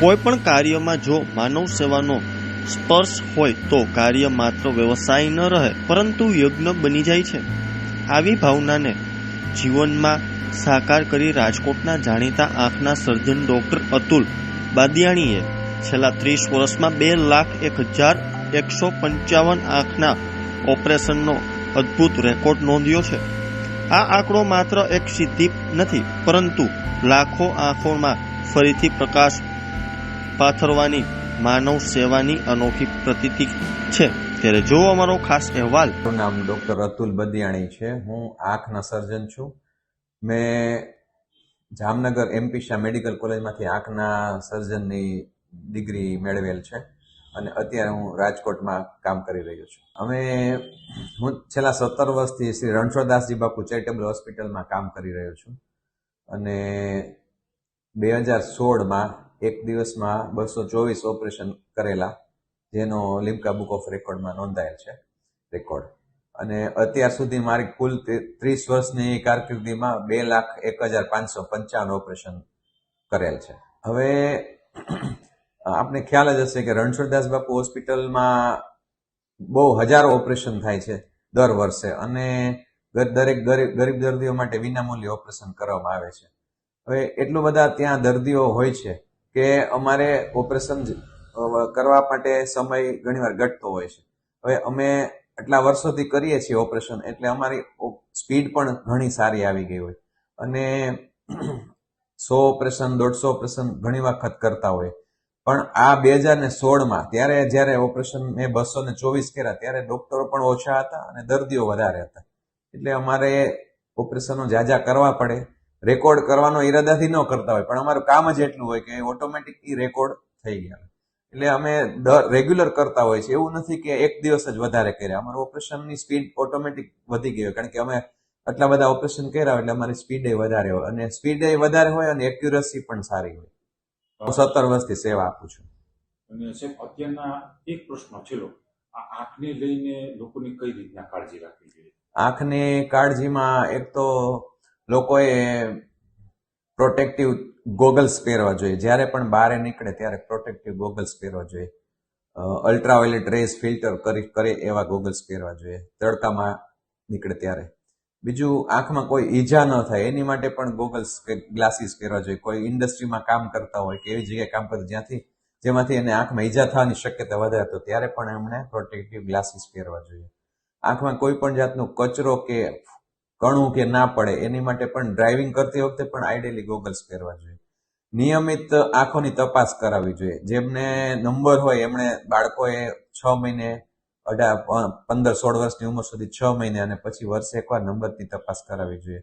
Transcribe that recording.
કોઈ પણ કાર્યમાં જો માનવ સેવાનો સ્પર્શ હોય તો કાર્ય માત્ર વ્યવસાય ન રહે, પરંતુ યજ્ઞ બની જાય છે. આવી ભાવનાને જીવનમાં સાકાર કરી રાજકોટના જાણીતા આંખના સર્જન ડોક્ટર અતુલ બાદિયાણીએ છેલ્લા ત્રીસ વર્ષમાં બે લાખ એક હજાર એકસો પંચાવન આંખના ઓપરેશનનો અદ્ભુત રેકોર્ડ નોંધ્યો છે. આ આંકડો માત્ર એક સિદ્ધિ નથી, પરંતુ લાખો આંખોમાં ફરીથી પ્રકાશ પાથરવાની, માનવ સેવાની અનોખી પ્રતિતિ છે. ત્યારે જો અમારો ખાસ અહેવાલ મારું નામ ડોક્ટર અતુલ બદિયાણી છે. હું આંખના સર્જન છું. મેં જામનગર એમપી શાહ મેડિકલ કોલેજમાંથી આંખના સર્જનની ડિગ્રી મેળવેલ છે અને અત્યારે હું રાજકોટમાં કામ કરી રહ્યો છું. અમે હું છેલ્લા સત્તર વર્ષથી શ્રી રણછોડદાસજી બાપુ ચેરિટેબલ હોસ્પિટલમાં કામ કરી રહ્યો છું. અને બે હજાર સોળમાં એક દિવસમાં બસો ચોવીસ ઓપરેશન કરેલા, જેનો લિમ્કા બુક ઓફ રેકોર્ડમાં નોંધાયેલ છે, રેકોર્ડ. અને અત્યાર સુધી મારી કુલ ત્રીસ વર્ષની કારકિર્દીમાં બે લાખ એક હજાર પાંચસો પંચાવન ઓપરેશન કરેલ છે. હવે, આપને ખ્યાલ જ હશે કે રણછોડદાસ બાપુ હોસ્પિટલમાં બહુ હજારો ઓપરેશન થાય છે દર વર્ષે અને દરેક ગરીબ દર્દીઓ માટે વિનામૂલ્ય ઓપરેશન કરવામાં આવે છે. હવે, એટલું બધા ત્યાં દર્દીઓ હોય છે કે અમારે ઓપરેશન કરવા માટે સમય ઘણીવાર ઘટતો હોય છે. હવે અમે આટલા વર્ષોથી કરીએ છીએ ઓપરેશન, એટલે અમારી સ્પીડ પણ ઘણી સારી આવી ગઈ હોય. અને સો ઓપરેશન, દોઢસો ઓપરેશન ઘણી વખત કરતા હોય. પણ આ બે હજાર ને સોળમાં, ત્યારે જ્યારે ઓપરેશન મેં બસો ને ચોવીસ કર્યા, ત્યારે ડોક્ટરો પણ ઓછા હતા અને દર્દીઓ વધારે હતા. એટલે અમારે ઓપરેશનો જાજા કરવા પડે. રેકોર્ડ કરવાનો ઈરાદાથી ન કરતા હોય પણ અમારું કામ જ એટલું હોય કે ઓટોમેટિક રેકોર્ડ થઈ ગયા એટલે અમે દર રેગ્યુલર કરતા હોય છે. એવું નથી કે એક દિવસ જ વધારે કર્યા. અમારું ઓપરેશનની સ્પીડ ઓટોમેટિક વધી ગઈ કારણ કે અમે આટલા બધા ઓપરેશન કર્યા એટલે અમારી સ્પીડ વધારે હોય. અને સ્પીડ વધારે હોય અને એક્યુરસી પણ સારી હોય. હું સત્તર વર્ષથી સેવા આપું છું. અને સાહેબ અત્યારના એક પ્રશ્ન છેલ્લો. આ આંખને લઈને લોકોની કઈ રીતના કાળજી રાખવી જોઈએ? આંખની કાળજીમાં એક તો લોકોએ પ્રોટેક્ટિવ ગોગલ્સ પહેરવા જોઈએ. જ્યારે પણ બહાર નીકળે ત્યારે પ્રોટેક્ટિવ ગોગલ્સ પહેરવા જોઈએ. અલ્ટ્રાવાયોલેટ રેસ ફિલ્ટર કરી, કરે એવા ગોગલ્સ પહેરવા જોઈએ. તડકામાં નીકળે ત્યારે. બીજું, આંખમાં કોઈ ઈજા ન થાય. એની માટે પણ ગોગલ્સ કે ગ્લાસીસ પહેરવા જોઈએ. કોઈ ઇન્ડસ્ટ્રીમાં કામ કરતા હોય કે એવી જગ્યાએ કામ કરતા જ્યાંથી, જેમાંથી એને આંખમાં ઈજા થવાની શક્યતા વધારે, તો ત્યારે પણ એમણે પ્રોટેક્ટિવ ગ્લાસીસ પહેરવા જોઈએ. આંખમાં કોઈ પણ જાતનો કચરો કે કણું કે ના પડે, એની માટે પણ ડ્રાઇવિંગ કરતી વખતે પણ આઈડિયલી ગોગલ્સ પહેરવા જોઈએ. નિયમિત આંખોની તપાસ કરાવવી જોઈએ. જેમને નંબર હોય, એમણે બાળકોએ છ મહિને અઢાર પંદર, સોળ વર્ષની ઉંમર સુધી છ મહિને અને પછી વર્ષે એકવાર નંબરની તપાસ કરાવવી જોઈએ.